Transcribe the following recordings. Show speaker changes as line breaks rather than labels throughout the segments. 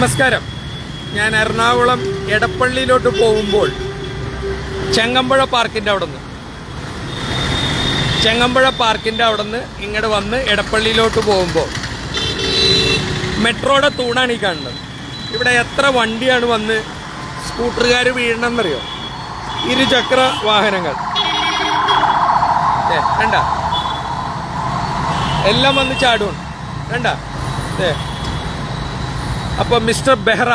നമസ്കാരം. ഞാൻ എറണാകുളം എടപ്പള്ളിയിലോട്ട് പോകുമ്പോൾ ചെങ്ങമ്പുഴ പാർക്കിന്റെ അവിടെ നിന്ന് ചെങ്ങമ്പുഴ പാർക്കിന്റെ അവിടെ നിന്ന് ഇങ്ങോട്ട് വന്ന് എടപ്പള്ളിയിലോട്ട് പോകുമ്പോൾ മെട്രോയുടെ തൂണാണ് ഈ കാണുന്നത്. ഇവിടെ എത്ര വണ്ടിയാണ് വന്ന് സ്കൂട്ടറുകാർ വീഴണമെന്നറിയോ? ഇരുചക്ര വാഹനങ്ങൾ. ഏ കണ്ട? എല്ലാം വന്ന് ചാടുകയാണ് കണ്ട? ഏ അപ്പോൾ മിസ്റ്റർ ബെഹ്റ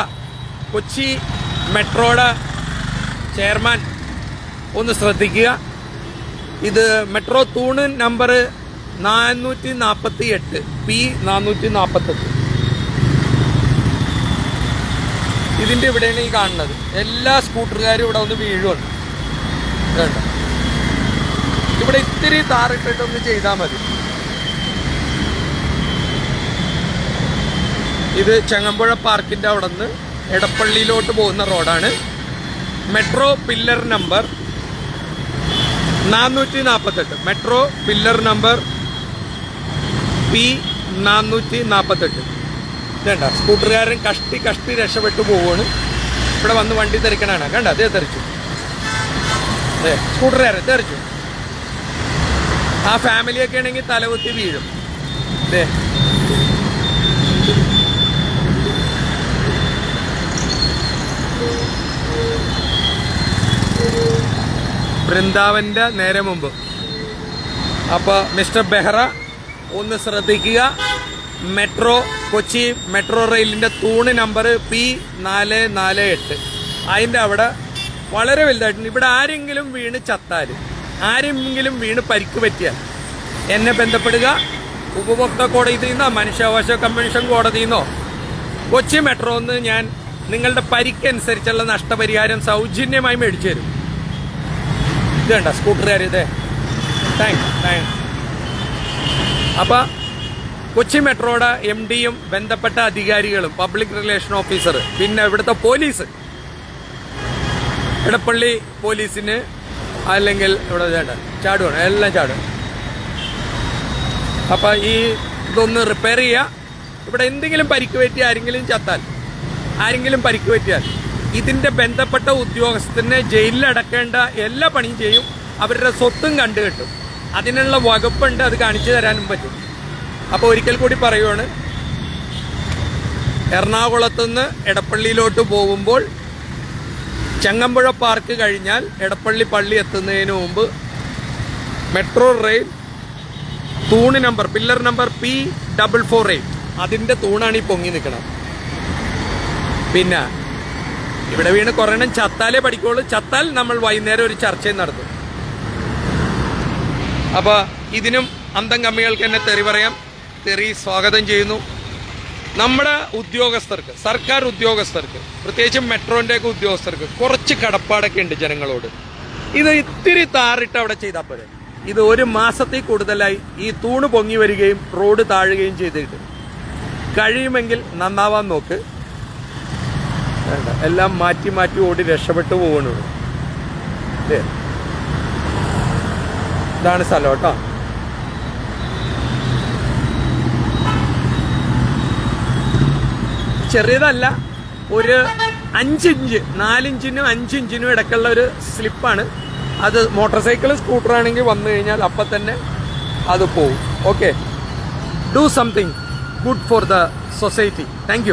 കൊച്ചി മെട്രോയുടെ ചെയർമാൻ ഒന്ന് ശ്രദ്ധിക്കുക. ഇത് മെട്രോ തൂണ് നമ്പർ നാനൂറ്റി നാൽപ്പത്തി എട്ട് പി നാനൂറ്റി നാൽപ്പത്തെട്ട് ഇതിന്റെ ഇവിടെയാണ് ഈ കാണുന്നത്. എല്ലാ സ്കൂട്ടറുകാരും ഇവിടെ ഒന്ന് വീഴുമുണ്ട് ഇവിടെ ഇത്തിരി താറിട്ടിട്ടൊന്ന് ചെയ്താൽ മതി. ഇത് ചെങ്ങമ്പുഴ പാർക്കിന്റെ അവിടെ നിന്ന് എടപ്പള്ളിയിലോട്ട് പോകുന്ന റോഡാണ്. മെട്രോ പില്ലർ നമ്പർ നാനൂറ്റി നാൽപ്പത്തെട്ട് മെട്രോ പില്ലർ നമ്പർ പി നാനൂറ്റി നാൽപ്പത്തെട്ട് ഇതേണ്ട സ്കൂട്ടറുകാരൻ കഷ്ടി കഷ്ടി രക്ഷപ്പെട്ടു പോവുകയാണ്. ഇവിടെ വന്ന് വണ്ടി തെറിക്കണാണ്. കണ്ട? അതേ തെറിച്ചു. അതെ സ്കൂട്ടറുകാരൻ തെറിച്ചു. ആ ഫാമിലിയൊക്കെ ആണെങ്കിൽ തലകുത്തി വീഴും. അതെ വൃന്ദാവന്റെ നേരെ മുമ്പ്. അപ്പോൾ മിസ്റ്റർ ബെഹ്റ ഒന്ന് ശ്രദ്ധിക്കുക. മെട്രോ കൊച്ചി മെട്രോ റെയിലിന്റെ തൂണ് നമ്പർ പി നാല് നാല് എട്ട്. അതിന്റെ അവിടെ വളരെ വലുതായിട്ടുണ്ട്. ഇവിടെ ആരെങ്കിലും വീണ് ചത്താൽ ആരെങ്കിലും വീണ് പരിക്ക് പറ്റിയാൽ എന്നെ ബന്ധപ്പെടുക. ഉപഭോക്തൃ കോടതിയിൽ നിന്നോ മനുഷ്യാവകാശ കമ്മീഷൻ കോടതിയിൽ നിന്നോ കൊച്ചി മെട്രോ ഒന്ന് ഞാൻ നിങ്ങളുടെ പരിക്കനുസരിച്ചുള്ള നഷ്ടപരിഹാരം സൗജന്യമായി മേടിച്ചു തരും. ഇത് സ്കൂട്ടർ സ്കൂട്ടറുകാർ ഇതേ. താങ്ക്സ് താങ്ക്സ് അപ്പോൾ കൊച്ചി മെട്രോയുടെ എം ഡിയും ബന്ധപ്പെട്ട അധികാരികളും പബ്ലിക് റിലേഷൻ ഓഫീസർ പിന്നെ ഇവിടുത്തെ പോലീസ് ഇടപ്പള്ളി പോലീസിന് അല്ലെങ്കിൽ ഇവിടെ വേണ്ട ചാടുവാണ് എല്ലാം ചാടും. അപ്പം ഈ ഇതൊന്ന് റിപ്പയർ ചെയ്യുക ഇവിടെ എന്തെങ്കിലും പരിക്ക് പറ്റി ആരെങ്കിലും ചത്താൽ ആരെങ്കിലും പരിക്ക് പറ്റിയാൽ. ഇതിന്റെ ബന്ധപ്പെട്ട ഉദ്യോഗസ്ഥനെ ജയിലിലടക്കേണ്ട എല്ലാ പണിയും ചെയ്യും. അവരുടെ സ്വത്തും കണ്ടു കിട്ടും. അതിനുള്ള വകുപ്പുണ്ട് അത് കാണിച്ചു തരാനും പറ്റും. അപ്പോൾ ഒരിക്കൽ കൂടി പറയുവാണ്. എറണാകുളത്തുനിന്ന് എടപ്പള്ളിയിലോട്ട് പോകുമ്പോൾ ചങ്ങമ്പുഴ പാർക്ക് കഴിഞ്ഞാൽ എടപ്പള്ളി പള്ളി എത്തുന്നതിന് മുമ്പ് മെട്രോ റെയിൽ തൂണ് number pillar number P double four eight. അതിന്റെ തൂണാണ് ഈ പൊങ്ങി നിൽക്കണം പിന്നെ ഇവിടെ വീണ് കുറേണം ചത്താലേ പഠിക്കുള്ളൂ. ചത്താൽ നമ്മൾ വൈകുന്നേരം ഒരു ചർച്ചയും നടത്തും. അപ്പോൾ ഇതിനും അന്തം കമ്മികൾക്ക് തന്നെ തെറി പറയാം. തെറി സ്വാഗതം ചെയ്യുന്നു. നമ്മുടെ ഉദ്യോഗസ്ഥർക്ക് സർക്കാർ ഉദ്യോഗസ്ഥർക്ക് പ്രത്യേകിച്ചും മെട്രോന്റെയൊക്കെ ഉദ്യോഗസ്ഥർക്ക് കുറച്ച് കടപ്പാടൊക്കെ ഉണ്ട് ജനങ്ങളോട്. ഇത് ഇത്തിരി താറിട്ട് അവിടെ ചെയ്താൽ പോരെ. ഇത് ഒരു മാസത്തിൽ കൂടുതലായി ഈ തൂണ് പൊങ്ങി വരികയും റോഡ് താഴുകയും ചെയ്തിട്ട്. കഴിയുമെങ്കിൽ നന്നാവാൻ നോക്ക്. എല്ലാം മാറ്റി മാറ്റി ഓടി രക്ഷപ്പെട്ടു പോകണു അല്ലേ? ഇതാണ് സ്ഥലം കേട്ടോ. ചെറിയതല്ല ഒരു അഞ്ചിഞ്ച് നാലിഞ്ചിനും അഞ്ചിഞ്ചിനും ഇടയ്ക്കുള്ള ഒരു സ്ലിപ്പാണ്. അത് മോട്ടോർ സൈക്കിൾ സ്കൂട്ടർ ആണെങ്കിൽ വന്നു കഴിഞ്ഞാൽ അപ്പം തന്നെ അത് പോവും. Okay. Do something good for the society. Thank